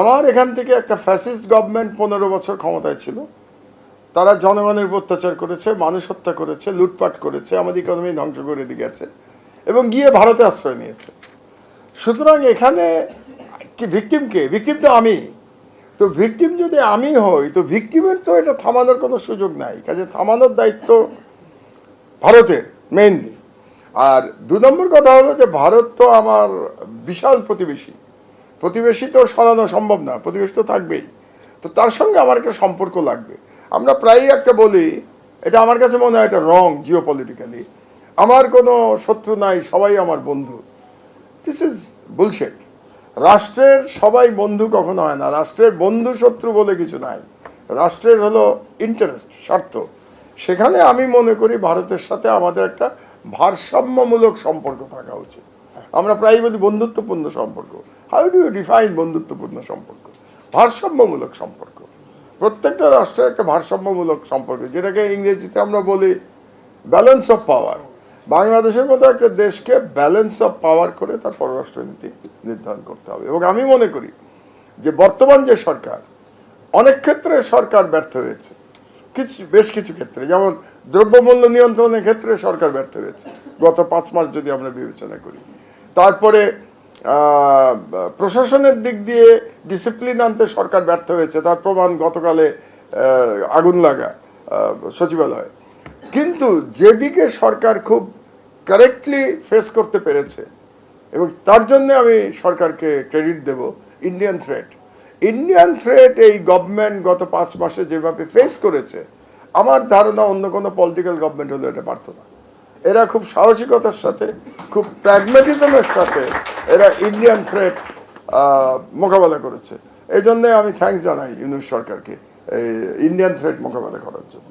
আমার এখান থেকে একটা ফ্যাসিস্ট গভর্নমেন্ট পনেরো বছর ক্ষমতায় ছিল। তারা জনগণের অত্যাচার করেছে, মানুষ হত্যা করেছে, লুটপাট করেছে, আমাদের ইকোনমি ধ্বংস করে দিয়ে গেছে এবং গিয়ে ভারতে আশ্রয় নিয়েছে। সুতরাং এখানে কি ভিকটিমকে ভিকটিম তো আমি। তো ভিকটিম যদি আমি হই, তো ভিকটিমের তো এটা থামানোর কোনো সুযোগ নাই। কাজে থামানোর দায়িত্ব ভারতের মেইনলি আর দু নম্বর কথা হলো যে, ভারত তো আমার বিশাল প্রতিবেশী। প্রতিবেশী তো সরানো সম্ভব না, প্রতিবেশী তো থাকবেই। তো তার সঙ্গে আমার একটা সম্পর্ক লাগবে। আমরা প্রায়ই একটা বলি, এটা আমার কাছে মনে হয় এটা রং জিও পলিটিক্যালি আমার কোনো শত্রু নাই, সবাই আমার বন্ধু। দিস ইজ বুলশেট রাষ্ট্রের সবাই বন্ধু কখনো হয় না। রাষ্ট্রের বন্ধু শত্রু বলে কিছু নাই। রাষ্ট্রের হলো ইন্টারেস্ট স্বার্থ। সেখানে আমি মনে করি ভারতের সাথে আমাদের একটা ভারসাম্যমূলক সম্পর্ক থাকা উচিত। আমরা প্রায়ই বলি বন্ধুত্বপূর্ণ সম্পর্ক। হাউ ডু ইউ ডিফাইন বন্ধুত্বপূর্ণ সম্পর্ক? ভারসাম্যমূলক সম্পর্ক। প্রত্যেকটা রাষ্ট্রের একটা ভারসাম্যমূলক সম্পর্ক, যেটাকে ইংরেজিতে আমরা বলি ব্যালেন্স অফ পাওয়ার বাংলাদেশের মতো একটা দেশকে ব্যালেন্স অফ পাওয়ার করে তার পররাষ্ট্রনীতি নির্ধারণ করতে হবে। এবং আমি মনে করি যে বর্তমান যে সরকার, অনেক ক্ষেত্রে সরকার ব্যর্থ হয়েছে। কিছু, বেশ কিছু ক্ষেত্রে। যেমন দ্রব্যমূল্য নিয়ন্ত্রণের ক্ষেত্রে সরকার ব্যর্থ হয়েছে। গত পাঁচ মাস যদি আমরা বিবেচনা করি। তারপরে প্রশাসনের দিক দিয়ে ডিসিপ্লিন আনতে সরকার ব্যর্থ হয়েছে। তার প্রমাণ গতকালে আগুন লাগা সচিবালয়। কিন্তু যেদিকে সরকার খুব কারেক্টলি ফেস করতে পেরেছে, এবং তার জন্য আমি সরকারকে ক্রেডিট দেব ইন্ডিয়ান থ্রেট ইন্ডিয়ান থ্রেট এই গভর্নমেন্ট গত পাঁচ মাসে যেভাবে ফেস করেছে, আমার ধারণা অন্য কোনো পলিটিক্যাল গভর্নমেন্ট হলে এটা পারত না। এরা খুব সাহসিকতার সাথে, খুব প্র্যাগমেটিজমের সাথে এরা ইন্ডিয়ান থ্রেট মোকাবেলা করেছে। এই জন্যে আমি থ্যাংকস জানাই ইউনুস সরকারকে, এই ইন্ডিয়ান থ্রেট মোকাবেলা করার জন্য।